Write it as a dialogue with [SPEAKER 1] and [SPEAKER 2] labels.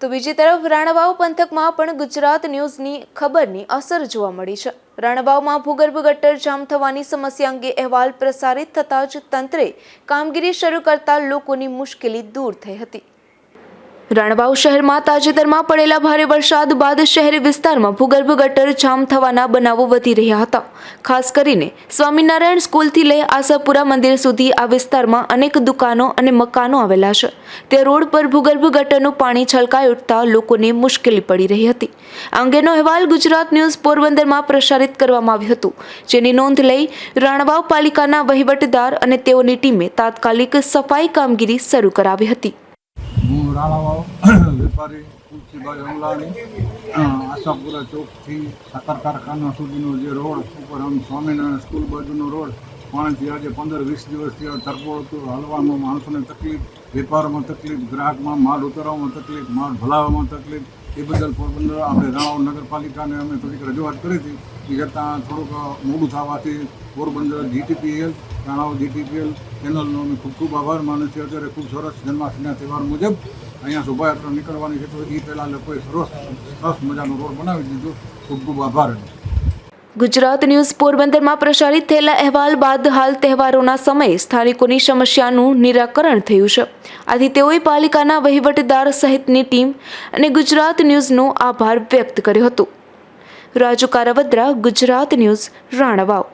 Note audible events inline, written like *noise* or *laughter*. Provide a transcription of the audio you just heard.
[SPEAKER 1] તો બીજી તરફ રાણાવાવ પંથકમાં પણ ગુજરાત ન્યૂઝની ખબરની અસર જોવા મળી છે. રાણાવાવમાં ભૂગર્ભ ગટર જામ થવાની સમસ્યા અંગે અહેવાલ પ્રસારિત થતાં જ તંત્રે કામગીરી શરૂ કરતા લોકોની મુશ્કેલી દૂર થઈ હતી. રાણવાવ શહેરમાં તાજેતરમાં પડેલા ભારે વરસાદ બાદ શહેરી વિસ્તારમાં ભૂગર્ભ ગટર જામ થવાના બનાવો વધી રહ્યા હતા. ખાસ કરીને સ્વામિનારાયણ સ્કૂલથી લઈ આશાપુરા મંદિર સુધી આ વિસ્તારમાં અનેક દુકાનો અને મકાનો આવેલા છે. તે રોડ પર ભૂગર્ભ ગટરનું પાણી છલકાઈ ઉઠતા લોકોને મુશ્કેલી પડી રહી હતી. આ અંગેનો અહેવાલ ગુજરાત ન્યૂઝ પોરબંદરમાં પ્રસારિત કરવામાં આવ્યું હતું, જેની નોંધ લઈ રાણવાવ પાલિકાના વહીવટદાર અને તેઓની ટીમે તાત્કાલિક સફાઈ કામગીરી શરૂ કરાવી હતી.
[SPEAKER 2] હું રાળાવાળો *coughs* વેપારી તુલસીભાઈ અમલાણી આશાપુરા ચોકથી સાકર કારખાના સુધીનો જે રોડ ઉપર આમ સ્વામિનારાયણ સ્કૂલ બાજુનો રોડ, પાણીથી આજે પંદર વીસ દિવસથી તરબોળ હતું. હાલવામાં માણસોને તકલીફ વેપારમાં તકલીફ, ગ્રાહકમાં માલ ઉતારવામાં તકલીફ, માલ ભલાવવામાં તકલીફ, એ બદલ પોરબંદર આપણે રાણાવ નગરપાલિકાને અમે થોડીક રજૂઆત કરી હતી. એ છતાં થોડુંક મોડું થવાથી પોરબંદર જીટીપીએલ રાણાવ જીટીપીએલ ચેનલનો અમે ખૂબ ખૂબ આભાર માનું છીએ અત્યારે ખૂબ સરસ જન્માષ્ટમીના તહેવાર મુજબ અહીંયા શોભાયાત્રા નીકળવાની છે તો એ પહેલાં લોકોએ સરસ સરસ મજાનો રોડ બનાવી દીધો. ખૂબ ખૂબ આભાર.
[SPEAKER 1] ગુજરાત ન્યૂઝ પોરબંદરમાં પ્રસારિત થયેલા અહેવાલ બાદ હાલ તહેવારોના સમયે સ્થાનિકોની સમસ્યાનું નિરાકરણ થયું છે. આથી તેઓએ પાલિકાના વહીવટદાર સહિતની ટીમ અને ગુજરાત ન્યૂઝનો આભાર વ્યક્ત કર્યો હતો. રાજુ કારાવદ્રા, ગુજરાત ન્યૂઝ, રાણાવાવ.